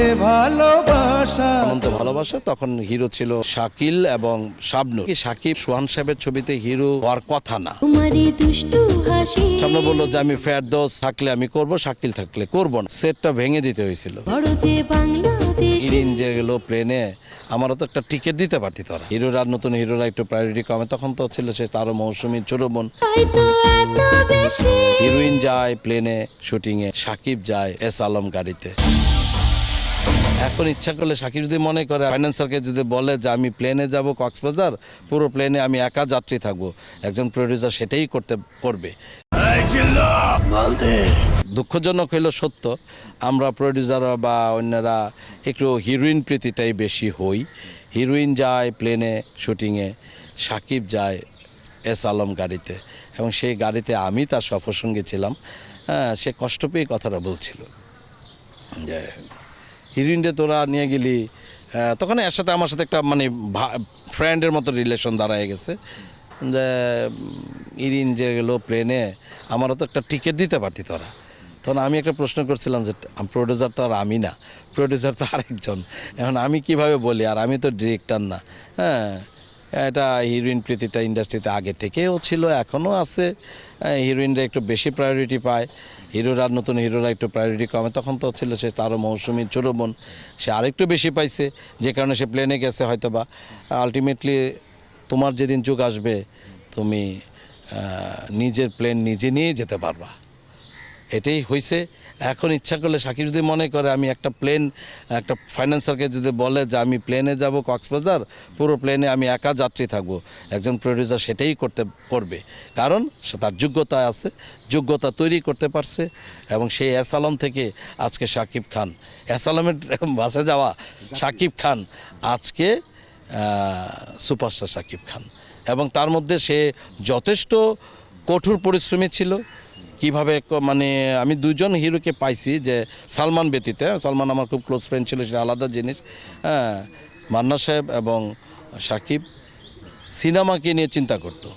এ ভালোবাসা। অনন্ত ভালোবাসা তখন হিরো ছিল শাকিল এবং শাবনু শাকিব সোহান সাহেবের ছবিতে হিরো হওয়ার কথা না। সামনে বলল যে আমি ফেরদোস থাকলে আমি করব শাকিল থাকলে করব না। সেটটা ভেঙে দিতে হয়েছিল। ইরিন যে গেলো প্লেনে আমারও তো একটা টিকিট দিতে পারতি তোরা হিরোরা আর নতুন হিরোরা একটু প্রায়োরিটি কমে তখন তো ছিল সে তারও মৌসুমী এত বেশি। হিরোইন যায় প্লেনে শুটিংয়ে সাকিব যায় এস আলম গাড়িতে এখন ইচ্ছা করলে সাকিব যদি মনে করে ফাইন্যান্সারকে যদি বলে যে আমি প্লেনে যাব কক্সবাজার, পুরো প্লেনে আমি একা যাত্রী থাকব। একজন প্রডিউসার সেটাই করতে, করবে। দুঃখজনক হইল সত্য, আমরা প্রডিউসার বা অন্যরা একটু হিরোইন প্রীতিটাই বেশি হই। হিরোইন যায় প্লেনে শুটিংয়ে সাকিব যায় এস আলম গাড়িতে। এবং সেই গাড়িতে আমি তার সফরসঙ্গী ছিলাম। হ্যাঁ সে কষ্ট পেয়ে কথাটা বলছিল। যে হিরোইনটা তোরা নিয়ে গেলি তখন এর সাথে আমার সাথে একটা মানে ফ্রেন্ডের মতো রিলেশন দাঁড়ায় গেছে। যে ইরিন যে গেলো প্লেনে আমারও তো একটা টিকিট দিতে পারতি তোরা। তখন আমি একটা প্রশ্ন করছিলাম যে প্রডিউসার তো আর আমি না। প্রডিউসার তো আরেকজন। এখন আমি কীভাবে বলি? আর আমি তো ডিরেক্টর না। হ্যাঁ এটা হিরোইন প্রীতিটা ইন্ডাস্ট্রিতে আগে থেকেও ছিল, এখনও আছে। হিরোইনরা একটু বেশি প্রায়োরিটি পায়। হিরোরা, নতুন হিরোরা একটু প্রায়োরিটি কমে। তখন তো ছিল সে তারও মৌসুমী বোন, সে আরেকটু বেশি পাইছে, যে কারণে সে প্লেনে গেছে হয়তো বা আলটিমেটলি তোমার যেদিন যুগ আসবে, তুমি নিজের প্লেন নিজে নিয়ে যেতে পারবা। এটাই হয়েছে এখন ইচ্ছা করলে সাকিব যদি মনে করে, আমি একটা প্লেন একটা ফাইন্যান্সারকে যদি বলে যে আমি প্লেনে যাব কক্সবাজার, পুরো প্লেনে আমি একা যাত্রী থাকব। একজন প্রডিউসার সেটাই করতে, করবে। কারণ সে তার যোগ্যতা আছে, যোগ্যতা তৈরি করতে পারছে এবং সেই অ্যাসালম থেকে আজকে সাকিব খান। অ্যাসালমের বাসে যাওয়া সাকিব খান, আজকে সুপারস্টার সাকিব খান। এবং তার মধ্যে সে যথেষ্ট কঠোর পরিশ্রমী ছিল কীভাবে মানে আমি দুজন হিরোকে পাইছি যে সালমান ব্যতীতে সালমান আমার খুব ক্লোজ ফ্রেন্ড ছিল, সেটা আলাদা জিনিস হ্যাঁ? মান্না সাহেব এবং সাকিব সিনেমাকে নিয়ে চিন্তা করতো।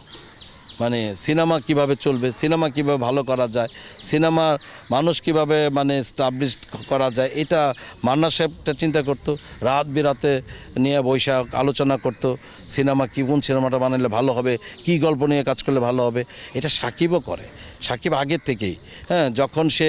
মানে সিনেমা কীভাবে চলবে সিনেমা কীভাবে ভালো করা যায় সিনেমা মানুষ কীভাবে মানে স্টাবলিশ করা যায় এটা মান্না সাহেবটা চিন্তা করতো রাত বিরাতে নিয়ে বৈশাখ আলোচনা করতো সিনেমা কি কোন সিনেমাটা বানালে ভালো হবে কি গল্প নিয়ে কাজ করলে ভালো হবে এটা সাকিবও করে সাকিব আগের থেকেই হ্যাঁ যখন সে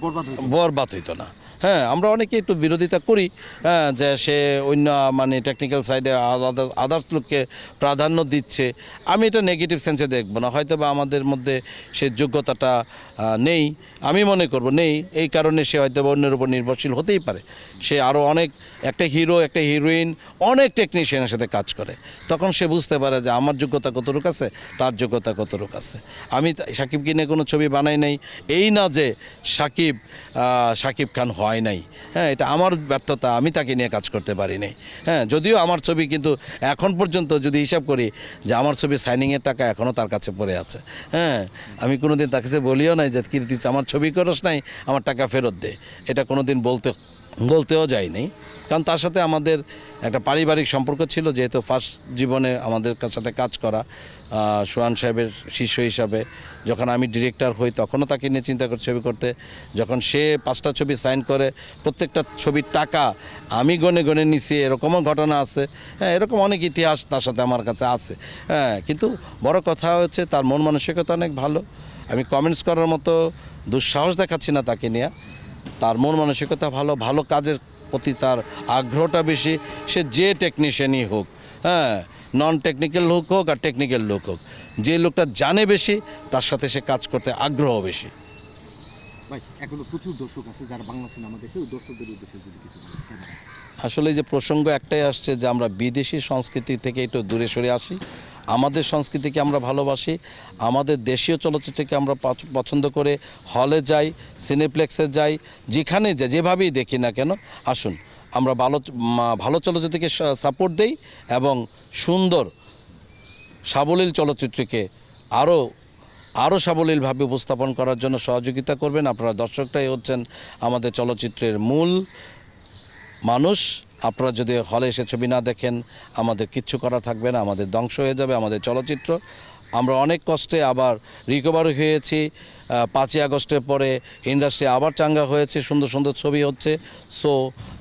বরবাদ হইতো। বরবাদ হইতো না। হ্যাঁ আমরা অনেকে একটু বিরোধিতা করি হ্যাঁ যে সে অন্য মানে টেকনিক্যাল সাইডে আলাদা আদার্স লোককে প্রাধান্য দিচ্ছে। আমি এটা নেগেটিভ সেন্সে দেখব না হয়তো বা আমাদের মধ্যে সে যোগ্যতাটা নেই। আমি মনে করব নেই, এই কারণে সে হয়তো বা অন্যের উপর নির্ভরশীল হতেই পারে। সে আরও অনেক, একটা হিরো একটা হিরোইন অনেক টেকনিশিয়ানের সাথে কাজ করে। তখন সে বুঝতে পারে যে আমার যোগ্যতা কতটুকু আছে, তার যোগ্যতা কতটুকু আছে। আমি সাকিবকে নিয়ে কোনো ছবি বানাই নাই, এই না যে সাকিব সাকিব খান হয়। নাই। হ্যাঁ এটা আমার ব্যর্থতা, আমি তাকে নিয়ে কাজ করতে পারিনি হ্যাঁ যদিও আমার ছবি কিন্তু এখন পর্যন্ত যদি হিসাব করি যে আমার ছবি সাইনিংয়ের টাকা এখনও তার কাছে পড়ে আছে। হ্যাঁ আমি কোনো দিন তার কাছে বলিও নাই যে, কীর্তি, আমার ছবি করস নাই, আমার টাকা ফেরত দে। এটা কোনো দিন বলতে বলতেও যায়নি। কারণ তার সাথে আমাদের একটা পারিবারিক সম্পর্ক ছিল, যেহেতু ফার্স্ট জীবনে আমাদের সাথে কাজ করা সোহান সাহেবের শিষ্য হিসাবে যখন আমি ডিরেক্টর হই তখনও তাকে নিয়ে চিন্তা করে ছবি করতে। যখন সে পাঁচটা ছবি সাইন করে, প্রত্যেকটা ছবির টাকা আমি গনে গনে নিছি, এরকমও ঘটনা আছে। হ্যাঁ এরকম অনেক ইতিহাস তার সাথে আমার কাছে আছে। হ্যাঁ কিন্তু বড় কথা হচ্ছে তার মন মানসিকতা অনেক ভালো। আমি কমেন্টস করার মতো দুঃসাহস দেখাচ্ছি না তাকে নিয়ে। তার মন মানসিকতা ভালো ভালো কাজের প্রতি তার আগ্রহটা বেশি সে যে টেকনিশিয়ানই হোক হ্যাঁ নন টেকনিক্যাল লোক হোক আর টেকনিক্যাল লোক হোক যে লোকটা জানে বেশি তার সাথে সে কাজ করতে আগ্রহ বেশি ভাই এখনও প্রচুর দর্শক আছে যারা বাংলা সিনেমা দেখে দর্শকদের উদ্দেশ্যে যদি কিছু বলেন, কেমন? আসলে যে প্রসঙ্গ একটাই আসছে যে আমরা বিদেশি সংস্কৃতি থেকে একটু দূরে সরে আসি আমাদের সংস্কৃতিকে আমরা ভালোবাসি, আমাদের দেশীয় চলচ্চিত্রকে আমরা পছন্দ করে হলে যাই, সিনেপ্লেক্সে যাই, যেখানে যে, যেভাবেই দেখি না কেন, আসুন, আমরা ভালো ভালো চলচ্চিত্রকে সাপোর্ট দেই এবং সুন্দর, সাবলীল চলচ্চিত্রকে আরও আরও সাবলীলভাবে উপস্থাপন করার জন্য সহযোগিতা করবেন। আপনারা দর্শকটাই হচ্ছেন আমাদের চলচ্চিত্রের মূল মানুষ, আপনারা যদি হলে এসে ছবি না দেখেন, আমাদের কিচ্ছু করা থাকবে না, আমাদের ধ্বংস হয়ে যাবে, আমাদের চলচ্চিত্র। আমরা অনেক কষ্টে আবার রিকভার হয়েছি। পাঁচই আগস্টের পরে ইন্ডাস্ট্রি আবার চাঙ্গা হয়েছে, সুন্দর সুন্দর ছবি হচ্ছে। সো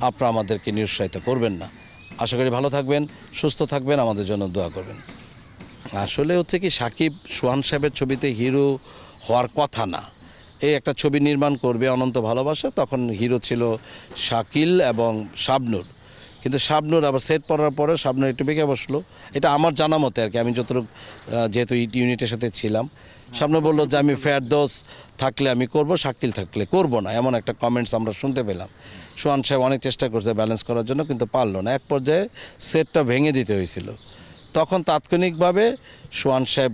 আপনারা আমাদেরকে নিরুৎসাহিত করবেন না। আশা করি ভালো থাকবেন, সুস্থ থাকবেন, আমাদের জন্য দোয়া করবেন। আসলে হচ্ছে কি, সাকিব, সোহান সাহেবের ছবিতে হিরো হওয়ার কথা না। এই একটা ছবি নির্মাণ করবে অনন্ত ভালোবাসা, তখন হিরো ছিল শাকিল এবং শাবনুর। কিন্তু শাবনুর আবার সেট পড়ার পরে শাবনুর একটু বেঁকে বসল। এটা আমার জানা মতে আর কি, আমি যতটুকু যেহেতু ইউনিটের সাথে ছিলাম। শাবনুর বলল যে, আমি ফেরদোস, থাকলে আমি করব, শাকিল থাকলে করব না। এমন একটা কমেন্টস আমরা শুনতে পেলাম। সোহান সাহেব অনেক চেষ্টা করছে ব্যালেন্স করার জন্য, কিন্তু পারল না। এক পর্যায়ে সেটটা ভেঙে দিতে হয়েছিল। তখন তাৎক্ষণিকভাবে সোহান সাহেব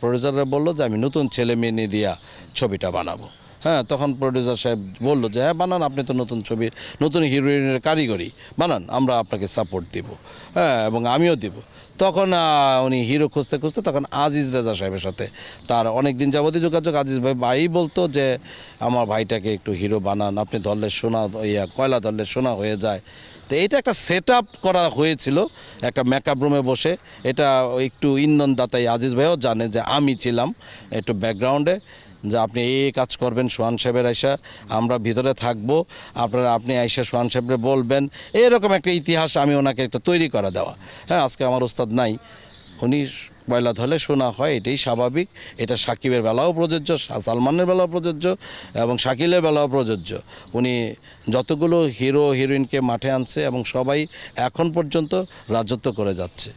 প্রডিউসাররা বলল যে, আমি নতুন ছেলে মেয়ে নিয়ে দিয়া ছবিটা বানাবো। হ্যাঁ তখন প্রডিউসার সাহেব বলল যে হ্যাঁ বানান, আপনি তো নতুন ছবি, নতুন হিরোইনের কারিগরি, বানান, আমরা আপনাকে সাপোর্ট দিব। হ্যাঁ এবং আমিও দিব। তখন উনি হিরো খুঁজতে খুঁজতে তখন আজিজ রেজা সাহেবের সাথে তার অনেক দিন যাবতীয় যোগাযোগ, আজিজ ভাই ভাই বলতো যে, আমার ভাইটাকে একটু হিরো বানান, আপনি ধরলে সোনা, ইয়া, কয়লা ধরলে সোনা হয়ে যায়। তো এটা একটা সেট করা হয়েছিল, একটা মেকআপ রুমে বসে। এটা একটু ইন্ধনদাতাই আজিজ ভাইও জানে যে আমি ছিলাম একটু ব্যাকগ্রাউন্ডে যে আপনি এই কাজ করবেন, সোহান সাহেবের আইসা আমরা ভিতরে থাকব, আপনারা আপনি আইসা সোহান সাহেবরে বলবেন। এরকম একটা ইতিহাস আমি ওনাকে একটা তৈরি করা দেওয়া। হ্যাঁ আজকে আমার ওস্তাদ নাই। উনি পয়লা ধরলে শোনা হয়, এটাই স্বাভাবিক। এটা সাকিবের বেলাও প্রযোজ্য সালমানের বেলাও প্রযোজ্য এবং শাকিলের বেলাও প্রযোজ্য। উনি যতগুলো হিরো, হিরোইনকে মাঠে আনছে এবং সবাই এখন পর্যন্ত রাজত্ব করে যাচ্ছে।